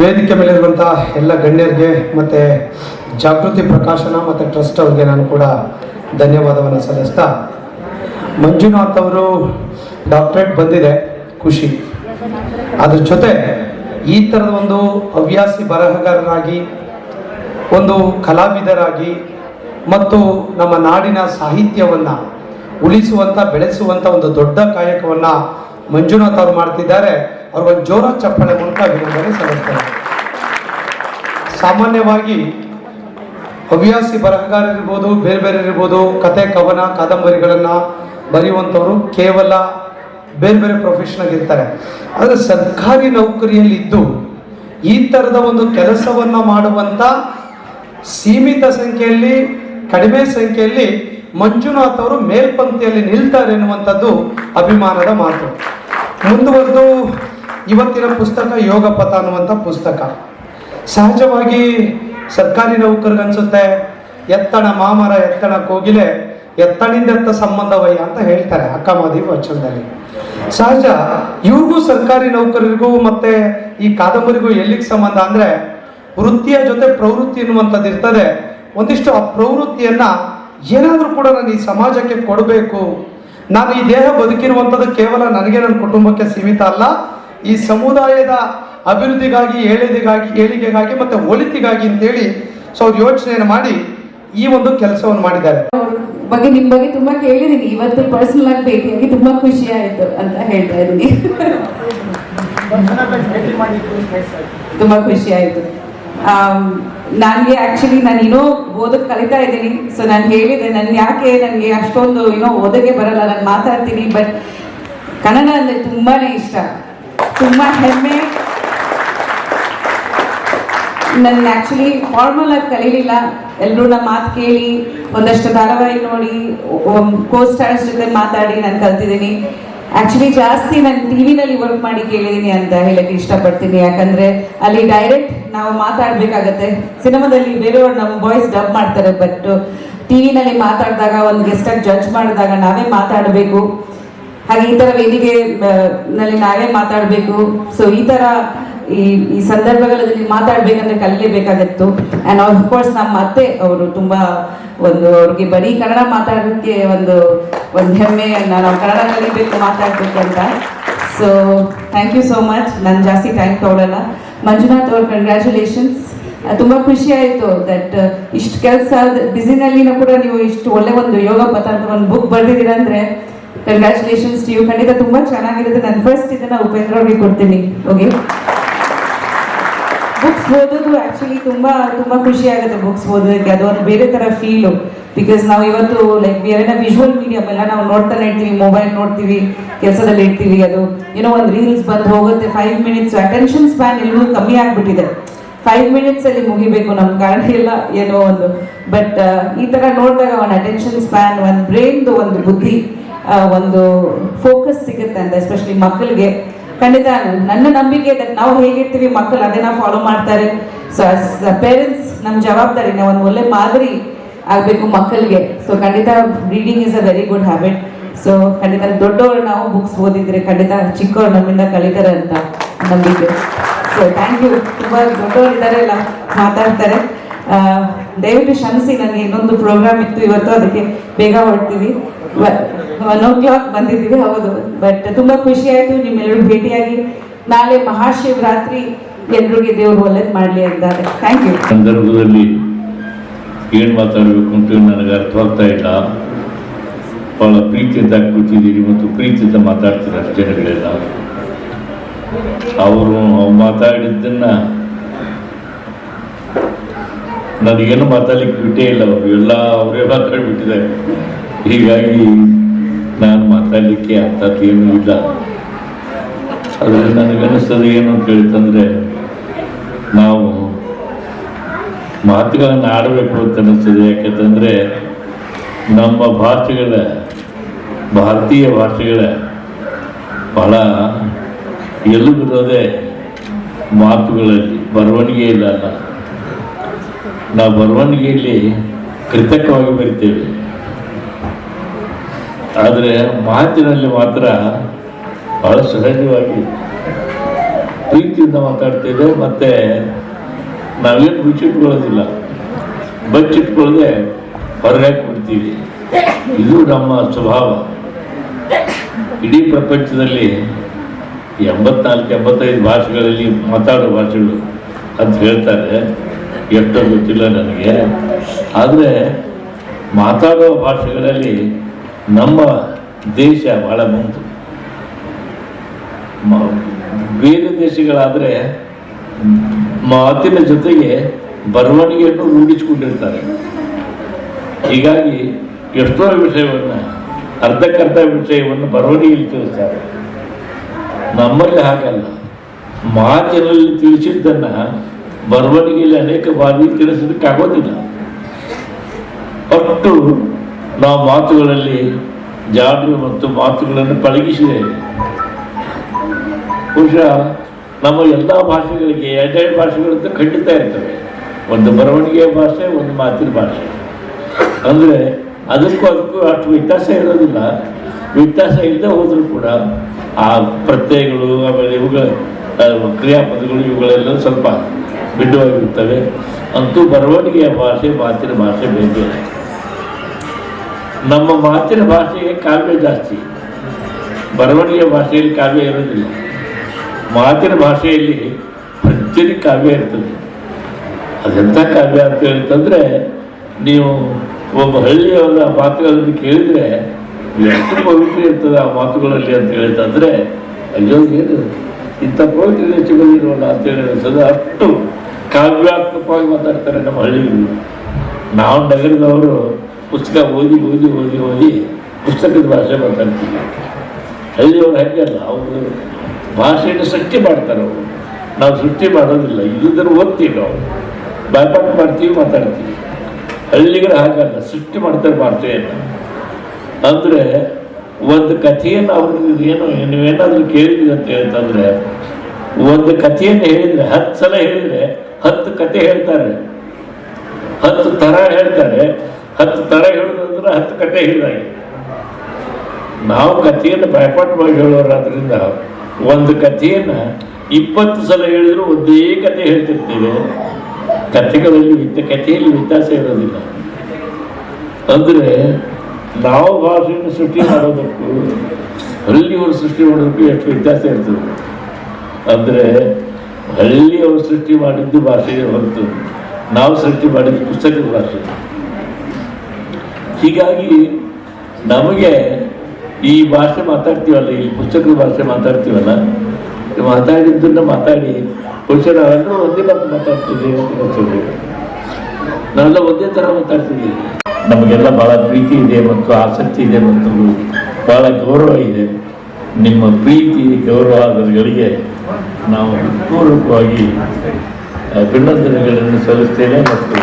ವೇದಿಕೆ ಮೇಲಿರುವಂಥ ಎಲ್ಲ ಗಣ್ಯರಿಗೆ ಮತ್ತು ಜಾಗೃತಿ ಪ್ರಕಾಶನ ಮತ್ತು ಟ್ರಸ್ಟ್ ಅವ್ರಿಗೆ ನಾನು ಕೂಡ ಧನ್ಯವಾದವನ್ನು ಸಲ್ಲಿಸ್ತಾ ಮಂಜುನಾಥ್ ಅವರು ಡಾಕ್ಟ್ರೇಟ್ ಬಂದಿದೆ ಖುಷಿ. ಅದ್ರ ಜೊತೆ ಈ ಥರದ ಒಂದು ಹವ್ಯಾಸಿ ಬರಹಗಾರರಾಗಿ, ಒಂದು ಕಲಾವಿದರಾಗಿ ಮತ್ತು ನಮ್ಮ ನಾಡಿನ ಸಾಹಿತ್ಯವನ್ನು ಉಳಿಸುವಂಥ ಬೆಳೆಸುವಂಥ ಒಂದು ದೊಡ್ಡ ಕಾಯಕವನ್ನು ಮಂಜುನಾಥ್ ಅವರು ಮಾಡ್ತಿದ್ದಾರೆ. ಅವ್ರಿಗೊಂದು ಜೋರ ಚಪ್ಪಳೆ ಮೂಲಕ ಅಭಿನಂದನೆ ಸಲ್ಲಿಸ್ತಾರೆ ಸಾಮಾನ್ಯವಾಗಿ ಹವ್ಯಾಸಿ ಬರಹಗಾರರಿರ್ಬೋದು, ಬೇರೆ ಬೇರೆ ಇರ್ಬೋದು, ಕತೆ, ಕವನ, ಕಾದಂಬರಿಗಳನ್ನು ಬರೆಯುವಂಥವ್ರು ಕೇವಲ ಬೇರೆ ಬೇರೆ ಪ್ರೊಫೆಷನಾಗಿ ಇರ್ತಾರೆ. ಆದರೆ ಸರ್ಕಾರಿ ನೌಕರಿಯಲ್ಲಿದ್ದು ಈ ಥರದ ಒಂದು ಕೆಲಸವನ್ನು ಮಾಡುವಂಥ ಸೀಮಿತ ಸಂಖ್ಯೆಯಲ್ಲಿ, ಕಡಿಮೆ ಸಂಖ್ಯೆಯಲ್ಲಿ ಮಂಜುನಾಥ್ ಅವರು ಮೇಲ್ಪಂಕ್ತಿಯಲ್ಲಿ ನಿಲ್ತಾರೆ ಎನ್ನುವಂಥದ್ದು ಅಭಿಮಾನದ ಮಾತು. ಮುಂದುವರೆದು ಇವತ್ತಿನ ಪುಸ್ತಕ ಯೋಗ ಪಥ ಅನ್ನುವಂಥ ಪುಸ್ತಕ. ಸಹಜವಾಗಿ ಸರ್ಕಾರಿ ನೌಕರಿಗನ್ಸುತ್ತೆ ಎತ್ತಣ ಮಾಮರ ಎತ್ತಣ ಕೋಗಿಲೆ, ಎತ್ತಣಿಂದ ಎತ್ತ ಸಂಬಂಧವಯ್ಯ ಅಂತ ಹೇಳ್ತಾರೆ ಅಕ್ಕಮಾದಿ ವಚನದಲ್ಲಿ. ಸಹಜ, ಇವ್ರಿಗೂ ಸರ್ಕಾರಿ ನೌಕರರಿಗೂ ಮತ್ತೆ ಈ ಕಾದಂಬರಿಗೂ ಎಲ್ಲಿಗೆ ಸಂಬಂಧ ಅಂದ್ರೆ, ವೃತ್ತಿಯ ಜೊತೆ ಪ್ರವೃತ್ತಿ ಎನ್ನುವಂಥದ್ದು ಇರ್ತದೆ. ಒಂದಿಷ್ಟು ಆ ಪ್ರವೃತ್ತಿಯನ್ನ ಏನಾದರೂ ಕೂಡ ನಾನು ಈ ಸಮಾಜಕ್ಕೆ ಕೊಡಬೇಕು. ನಾನು ಈ ದೇಹ ಬದುಕಿರುವಂಥದ್ದು ಕೇವಲ ನನಗೆ, ನನ್ನ ಕುಟುಂಬಕ್ಕೆ ಸೀಮಿತ ಅಲ್ಲ ಈ ಸಮುದಾಯದ ಅಭಿವೃದ್ಧಿಗಾಗಿ ಏಳಿಗೆಗಾಗಿ ಏಳಿಗೆಗಾಗಿ ಮತ್ತೆ ಒಳಿತಿಗಾಗಿ ಅಂತೇಳಿ ಸೊ ಅವ್ರು ಯೋಚನೆಯನ್ನು ಮಾಡಿ ಈ ಒಂದು ಕೆಲಸವನ್ನು ಮಾಡಿದ್ದಾರೆ. ಬಗ್ಗೆ ನಿಮ್ ಬಗ್ಗೆ ತುಂಬಾ ಕೇಳಿದೀನಿ. ಇವತ್ತು ಪರ್ಸನಲ್ ಆಗಿ ಭೇಟಿಯಾಗಿ ತುಂಬಾ ಖುಷಿ ಆಯ್ತು ಅಂತ ಹೇಳ್ತಾ ಇದ್ದೀನಿ. ತುಂಬಾ ಖುಷಿ ಆಯ್ತು. ನನಗೆ ಆಕ್ಚುಲಿ ನಾನು ಏನೋ ಓದಕ್ ಕಲಿತಾ ಇದ್ದೀನಿ. ಸೊ ನಾನು ಹೇಳಿದೆ, ನಾನು ಯಾಕೆ ನನಗೆ ಅಷ್ಟೊಂದು ಏನೋ ಓದಕ್ಕೆ ಬರಲ್ಲ, ನಾನು ಮಾತಾಡ್ತೀನಿ ಬಟ್ ಕನ್ನಡ ಅಂದ್ರೆ ತುಂಬಾನೇ ಇಷ್ಟ. ತುಂಬಾ ಹೆಮ್ಮೆ. ನನ್ನ ಆಕ್ಚುಲಿ ಫಾರ್ಮಲ್ ಆಗಿ ಕಲೀಲಿಲ್ಲ. ಎಲ್ಲರೂ ನಮ್ಮ ಮಾತು ಕೇಳಿ, ಒಂದಷ್ಟು ಧಾರಾವಾಹಿ ನೋಡಿ ಕೋ ಸ್ಟಾರ್ಸ್ ಜೊತೆ ಮಾತಾಡಿ ನಾನು ಕಲ್ತಿದ್ದೀನಿ. ಆ್ಯಕ್ಚುಲಿ ಜಾಸ್ತಿ ನಾನು ಟಿವಿನಲ್ಲಿ ವರ್ಕ್ ಮಾಡಿ ಕೇಳಿದ್ದೀನಿ ಅಂತ ಹೇಳಕ್ಕೆ ಇಷ್ಟಪಡ್ತೀನಿ. ಯಾಕಂದ್ರೆ ಅಲ್ಲಿ ಡೈರೆಕ್ಟ್ ನಾವು ಮಾತಾಡಬೇಕಾಗತ್ತೆ. ಸಿನಿಮಾದಲ್ಲಿ ಬೇರೆಯವ್ರು ನಮ್ಮ ವಾಯ್ಸ್ ಡಬ್ ಮಾಡ್ತಾರೆ ಬಟ್ ಟಿವಿನಲ್ಲಿ ಮಾತಾಡಿದಾಗ, ಒಂದು ಗೆಸ್ಟಾಗಿ ಜಡ್ಜ್ ಮಾಡಿದಾಗ ನಾವೇ ಮಾತಾಡಬೇಕು. ಹಾಗೆ ಈ ತರ ವೇದಿಕೆ ನಲ್ಲಿ ನಾವೇ ಮಾತಾಡಬೇಕು. ಸೊ ಈ ತರ ಈ ಈ ಸಂದರ್ಭಗಳಲ್ಲಿ ಮಾತಾಡ್ಬೇಕಂದ್ರೆ ಕಲಿಯಬೇಕಾಗಿತ್ತು ಅಂಡ್ ಆಫ್ ಕೋರ್ಸ್ ನಮ್ಮ ಅತ್ತೆ ಅವರು ತುಂಬಾ ಒಂದು ಅವ್ರಿಗೆ ಬರೀ ಕನ್ನಡ ಮಾತಾಡೋಕ್ಕೆ ಒಂದು ಒಂದು ಹೆಮ್ಮೆ ನಾವು ಕನ್ನಡ ಕಲಿಬೇಕು ಮಾತಾಡ್ಬೇಕು ಅಂತ. So thank you so much ನಾನು ಜಾಸ್ತಿ ಟೈಮ್ ತಗೊಳ್ಳಲ್ಲ ಮಂಜುನಾಥ್ ಅವ್ರ ಕಂಗ್ರ್ಯಾಚುಲೇಷನ್ಸ್ ತುಂಬಾ ಖುಷಿ ಆಯ್ತು ದಟ್ ಇಷ್ಟು ಕೆಲಸ ಬ್ಯುಸಿನಲ್ಲಿನೂ ಕೂಡ ನೀವು ಇಷ್ಟು ಒಳ್ಳೆ ಒಂದು ಯೋಗ ಪತ್ರ ಒಂದು ಬುಕ್ ಬರ್ದಿದ್ದೀರಾ ಕಂಗ್ರ್ಯಾಚುಲೇಷನ್ಸ್ ಯು ಖಂಡಿತ ತುಂಬಾ ಚೆನ್ನಾಗಿರುತ್ತೆ. ನಾನು ಫಸ್ಟ್ ಇದನ್ನ ಉಪೇಂದ್ರ ಅವ್ರಿಗೆ ಕೊಡ್ತೀನಿ. ಓಕೆ ಬುಕ್ಸ್ ಓದೋದು ಆಕ್ಚುಲಿ ತುಂಬಾ ತುಂಬಾ ಖುಷಿ ಆಗುತ್ತೆ ಬುಕ್ಸ್ ಓದೋದಕ್ಕೆ. ಅದು ಒಂದು ಬೇರೆ ತರ ಫೀಲು ಬಿಕಾಸ್ ನಾವು ಇವತ್ತು ಲೈಕ್ ಬೇರೆ ವಿಜುವಲ್ ಮೀಡಿಯಮ್ ಎಲ್ಲ ನಾವು ನೋಡ್ತಾನೆ ಇರ್ತೀವಿ. ಮೊಬೈಲ್ ನೋಡ್ತೀವಿ, ಕೆಲಸದಲ್ಲಿ ಇರ್ತೀವಿ. ಅದು ಏನೋ ಒಂದು ರೀಲ್ಸ್ ಬಂದು ಹೋಗುತ್ತೆ. ಫೈವ್ ಮಿನಿಟ್ಸ್ ಅಟೆನ್ಷನ್ ಸ್ಪ್ಯಾನ್ ಎಲ್ಲರೂ ಕಮ್ಮಿ ಆಗ್ಬಿಟ್ಟಿದೆ. ಫೈವ್ ಮಿನಿಟ್ಸ್ ಅಲ್ಲಿ ಮುಗಿಬೇಕು ನಮ್ಮ ಕಾರಣ ಎಲ್ಲ ಏನೋ ಒಂದು. ಬಟ್ ಈ ತರ ನೋಡಿದಾಗ ಒಂದು ಅಟೆನ್ಷನ್ ಸ್ಪ್ಯಾನ್ ಒಂದು ಬ್ರೈನ್ದು ಒಂದು ಬುದ್ಧಿ. ಒಂದು ಫೋಕಸ್ ಸಿಗುತ್ತೆ ಅಂತ ಎಸ್ಪೆಷಲಿ ಮಕ್ಕಳಿಗೆ. ಖಂಡಿತ ನನ್ನ ನಂಬಿಕೆ ದಟ್ ನಾವು ಹೇಗಿರ್ತೀವಿ ಮಕ್ಕಳು ಅದನ್ನ ಫಾಲೋ ಮಾಡ್ತಾರೆ. ಸೊ ಪೇರೆಂಟ್ಸ್ ನಮ್ಮ ಜವಾಬ್ದಾರಿ, ನಾವು ಒಂದು ಒಳ್ಳೆ ಮಾದರಿ ಆಗಬೇಕು ಮಕ್ಕಳಿಗೆ. ಸೊ ಖಂಡಿತ reading is a very good habit so ಖಂಡಿತ ದೊಡ್ಡವರು ನಾವು ಬುಕ್ಸ್ ಓದಿದ್ರೆ ಖಂಡಿತ ಚಿಕ್ಕವರು ನಮ್ಮಿಂದ ಕಲಿತಾರೆ ಅಂತ ನಂಬಿಕೆ. ಸೊ ಥ್ಯಾಂಕ್ ಯು ತುಂಬ ದೊಡ್ಡವರು ಇದ್ದಾರೆ ಎಲ್ಲ ಮಾತಾಡ್ತಾರೆ. ದಯವಿಟ್ಟು ಕ್ಷಮಿಸಿ, ನನಗೆ ಇನ್ನೊಂದು ಪ್ರೋಗ್ರಾಮ್ ಇತ್ತು ಇವತ್ತು, ಅದಕ್ಕೆ ಬೇಗ ಹೊರಡ್ತೀವಿ. ಒನ್ ಓ ಕ್ಲಾಕ್ ಬಂದಿದ್ದೀವಿ ಹೌದು. ಬಟ್ ತುಂಬ ಖುಷಿ ಆಯಿತು ನಿಮ್ಮೆಲ್ಲರೂ ಭೇಟಿಯಾಗಿ. ನಾಳೆ ಮಹಾಶಿವರಾತ್ರಿ, ಎಲ್ರಿಗೂ ದೇವರು ಒಳ್ಳೇದು ಮಾಡಲಿ ಅಂತಾರೆ. ಥ್ಯಾಂಕ್ ಯು ಸಂದರ್ಭದಲ್ಲಿ ಏನು ಮಾತಾಡಬೇಕು ಅಂತ ನನಗೆ ಅರ್ಥವಾಗ್ತಾ ಇಲ್ಲ. ಭಾಳ ಪ್ರೀತಿಯಿಂದ ಕೂತಿದ್ದೀರಿ ಮತ್ತು ಪ್ರೀತಿಯಿಂದ ಮಾತಾಡ್ತೀರ ಜನಗಳೆಲ್ಲ. ಅವರು ಅವ್ರು ಮಾತಾಡಿದ್ದನ್ನ ನನಗೇನು ಮಾತಾಡ್ಲಿಕ್ಕೆ ಬಿಟ್ಟೇ ಇಲ್ಲ. ಅವರು ಎಲ್ಲ ಅವರೇ ಮಾತಾಡ್ಬಿಟ್ಟಿದ್ದಾರೆ. ಹೀಗಾಗಿ ನಾನು ಮಾತಾಡಲಿಕ್ಕೆ ಅಂಥದ್ದು ಏನೂ ಇಲ್ಲ. ಆದರೆ ನನಗನ್ನಿಸ್ತದೆ ಏನು ಅಂತ ಹೇಳ್ತಂದ್ರೆ, ನಾವು ಮಾತುಗಳನ್ನು ಆಡಬೇಕು ಅಂತ ಅನ್ನಿಸ್ತದೆ. ಯಾಕೆಂತಂದರೆ, ನಮ್ಮ ಭಾಷೆಗಳ, ಭಾರತೀಯ ಭಾಷೆಗಳ ಬಹಳ ಎಲುಬಿರೋದೇ ಮಾತುಗಳಲ್ಲಿ, ಬರವಣಿಗೆ ಇಲ್ಲ ನಾವು ಬರವಣಿಗೆಯಲ್ಲಿ ಕೃತಕವಾಗಿ ಬರಿತೇವೆ. ಆದರೆ ಮಾತಿನಲ್ಲಿ ಮಾತ್ರ ಬಹಳ ಸಹಜವಾಗಿ ಪ್ರೀತಿಯಿಂದ ಮಾತಾಡ್ತೇವೆ ಮತ್ತೆ ನಾವೇನು ಮುಚ್ಚಿಟ್ಕೊಳ್ಳೋದಿಲ್ಲ ಬಚ್ಚಿಟ್ಕೊಳ್ಳದೆ ಬಿಡ್ತೀವಿ ಇದು ನಮ್ಮ ಸ್ವಭಾವ. ಇಡೀ ಪ್ರಪಂಚದಲ್ಲಿ ಎಂಬತ್ನಾಲ್ಕು, ಎಂಬತ್ತೈದು ಭಾಷೆಗಳಲ್ಲಿ ಮಾತಾಡೋ ಭಾಷೆಗಳು ಅಂತ ಹೇಳ್ತಾರೆ. ಎಷ್ಟೋ ಗೊತ್ತಿಲ್ಲ ನನಗೆ. ಆದರೆ ಮಾತಾಡೋ ಭಾಷೆಗಳಲ್ಲಿ ನಮ್ಮ ದೇಶ ಬಹಳ ಬಂತು ಮ- ಬೇರೆ ದೇಶಗಳಾದರೆ ಮಾತಿನ ಜೊತೆಗೆ ಬರವಣಿಗೆಯನ್ನು ರೂಢಿಸಿಕೊಂಡಿರ್ತಾರೆ. ಹೀಗಾಗಿ ಎಷ್ಟೋ ವಿಷಯವನ್ನು ಅರ್ಧಕ್ಕರ್ಧ ವಿಷಯವನ್ನು ಬರವಣಿಗೆಯಲ್ಲಿ ತಿಳಿಸ್ತಾರೆ. ನಮ್ಮಲ್ಲಿ ಹಾಗಲ್ಲ. ಮಾತಿನಲ್ಲಿ ತಿಳಿಸಿದ್ದನ್ನು ಬರವಣಿಗೆಯಲ್ಲಿ ಅನೇಕ ಬಾರಿ ತಿಳಿಸೋದಕ್ಕಾಗೋದಿಲ್ಲ. ಒಟ್ಟು ನಾವು ಮಾತುಗಳಲ್ಲಿ ಜಾಡು ಮತ್ತು ಮಾತುಗಳನ್ನು ಪಳಗಿಸಿದ್ದೇವೆ ಬಹುಶಃ ನಮ್ಮ ಎಲ್ಲ ಭಾಷೆಗಳಿಗೆ ಎರಡೆರಡು ಭಾಷೆಗಳಂತ ಖಂಡಿತ ಇರ್ತವೆ. ಒಂದು ಬರವಣಿಗೆಯ ಭಾಷೆ, ಒಂದು ಮಾತಿನ ಭಾಷೆ. ಅಂದರೆ ಅದಕ್ಕೂ ಅದಕ್ಕೂ ಅಷ್ಟು ವ್ಯತ್ಯಾಸ ಇರೋದಿಲ್ಲ. ವ್ಯತ್ಯಾಸ ಇಲ್ಲದೆ ಹೋದರೂ ಕೂಡ ಆ ಪ್ರತ್ಯಯಗಳು, ಆಮೇಲೆ ಇವುಗಳ ಕ್ರಿಯಾಪದಗಳು ಇವುಗಳೆಲ್ಲ ಸ್ವಲ್ಪ ಭಿನ್ನವಾಗಿರ್ತವೆ. ಅಂತೂ ಬರವಣಿಗೆಯ ಭಾಷೆ, ಮಾತಿನ ಭಾಷೆ ಬೇರೆ. ನಮ್ಮ ಮಾತಿನ ಭಾಷೆಗೆ ಕಾವ್ಯ ಜಾಸ್ತಿ. ಬರವಣಿಗೆಯ ಭಾಷೆಯಲ್ಲಿ ಕಾವ್ಯ ಇರೋದಿಲ್ಲ ಮಾತಿನ ಭಾಷೆಯಲ್ಲಿ ಪ್ರತಿಯೊಂದು ಕಾವ್ಯ ಇರ್ತದೆ. ಅದೆಂಥ ಕಾವ್ಯ ಅಂತ ಹೇಳಿತಂದ್ರೆ, ನೀವು ಒಬ್ಬ ಹಳ್ಳಿಯವರ ಮಾತುಗಳನ್ನು ಕೇಳಿದರೆ ಎಷ್ಟು ಪವಿತ್ರ ಇರ್ತದೆ ಆ ಮಾತುಗಳಲ್ಲಿ ಅಂತ ಹೇಳಿತಂದ್ರೆ, ಅಯ್ಯೋ, ಏನು ಇಂಥ ಪವಿತ್ರ ಸಿಗೋದಿಲ್ವಲ್ಲ ಅಂತೇಳಿ ಅನ್ಸೋದು ಅಷ್ಟು ಕಾವ್ಯಾತ್ಮಕವಾಗಿ ಮಾತಾಡ್ತಾರೆ ನಮ್ಮ ಹಳ್ಳಿಗಳು. ನಾವು ನಗರದವರು ಪುಸ್ತಕ ಓದಿ ಓದಿ ಓದಿ ಓದಿ ಪುಸ್ತಕದ ಭಾಷೆ ಮಾತಾಡ್ತೀವಿ ಹಳ್ಳಿಯವರು ಹಾಗೆಲ್ಲ ಅವರು ಭಾಷೆಯನ್ನು ಸೃಷ್ಟಿ ಮಾಡ್ತಾರೆ ಅವರು. ನಾವು ಸೃಷ್ಟಿ ಮಾಡೋದಿಲ್ಲ ಇಲ್ಲದನ್ನು ಓದ್ತೀವಿ ನಾವು. ಬಾಯ್ಪಾಠ ಮಾಡ್ತೀವಿ, ಮಾತಾಡ್ತೀವಿ. ಹಳ್ಳಿಗಳು ಹಾಗಲ್ಲ, ಸೃಷ್ಟಿ ಮಾಡ್ತಾರೆ ಭಾಷೆಯನ್ನು. ಅಂದರೆ ಒಂದು ಕಥೆಯನ್ನು ಅವ್ರಿಗೆ ಏನು, ನೀವೇನಾದರೂ ಕೇಳಿದ್ರಿ ಅಂತ ಹೇಳ್ತಂದ್ರೆ, ಒಂದು ಕಥೆಯನ್ನು ಹೇಳಿದರೆ, ಹತ್ತು ಸಲ ಹೇಳಿದರೆ ಹತ್ತು ಕಥೆ ಹೇಳ್ತಾರೆ. ಹತ್ತು ಥರ ಹೇಳ್ತಾರೆ. ಹತ್ತು ಥರ ಹೇಳೋದಂದ್ರೆ ಹತ್ತು ಕಥೆ ಹೇಳಿದಾಗೆ. ನಾವು ಕಥೆಯನ್ನು ಭಯಪಟ್ಟು ಮಾಡಿ ಹೇಳೋರಾದ್ರಿಂದ ಒಂದು ಕಥೆಯನ್ನು ಇಪ್ಪತ್ತು ಸಲ ಹೇಳಿದ್ರು ಒಂದೇ ಕಥೆ ಹೇಳ್ತಿರ್ತೇವೆ. ಕಥೆಗಳಲ್ಲಿ ವ್ಯತ್ಯ ಕಥೆಯಲ್ಲಿ ವ್ಯತ್ಯಾಸ ಇರೋದಿಲ್ಲ. ಅಂದರೆ ನಾವು ಭಾಷೆಯನ್ನು ಸೃಷ್ಟಿ ಮಾಡೋದಕ್ಕೂ, ಹಳ್ಳಿಯವರು ಸೃಷ್ಟಿ ಮಾಡೋದಕ್ಕೂ ಎಷ್ಟು ವ್ಯತ್ಯಾಸ ಇರ್ತದೆ. ಅಂದರೆ ಹಳ್ಳಿಯವರು ಸೃಷ್ಟಿ ಮಾಡಿದ್ದು ಭಾಷೆಗೆ ಹೊರತು ನಾವು ಸೃಷ್ಟಿ ಮಾಡಿದ್ದು ಪುಸ್ತಕದ ಭಾಷೆ. ಹೀಗಾಗಿ ನಮಗೆ ಈ ಭಾಷೆ ಮಾತಾಡ್ತೀವಲ್ಲ, ಈ ಪುಸ್ತಕದ ಭಾಷೆ ಮಾತಾಡ್ತೀವಲ್ಲ ಮಾತಾಡಿದ್ದನ್ನ ಮಾತಾಡಿ ಬಹುಶಃ ಒಂದೇ ಮಾತು ಮಾತಾಡ್ತಿದ್ದೀವಿ ಅಂತ ನಾವೆಲ್ಲ ಒಂದೇ ಥರ ಮಾತಾಡ್ತಿದ್ದೀವಿ. ನಮಗೆಲ್ಲ ಬಹಳ ಪ್ರೀತಿ ಇದೆ ಮತ್ತು ಆಸಕ್ತಿ ಇದೆ ಮತ್ತು ಬಹಳ ಗೌರವ ಇದೆ. ನಿಮ್ಮ ಪ್ರೀತಿ, ಗೌರವ ಗೌರವಗಳಿಗೆ ನಾವು ಪೂರ್ವಕವಾಗಿ ಅಭಿನಂದನೆಗಳನ್ನು ಸಲ್ಲಿಸ್ತೇನೆ ಮತ್ತು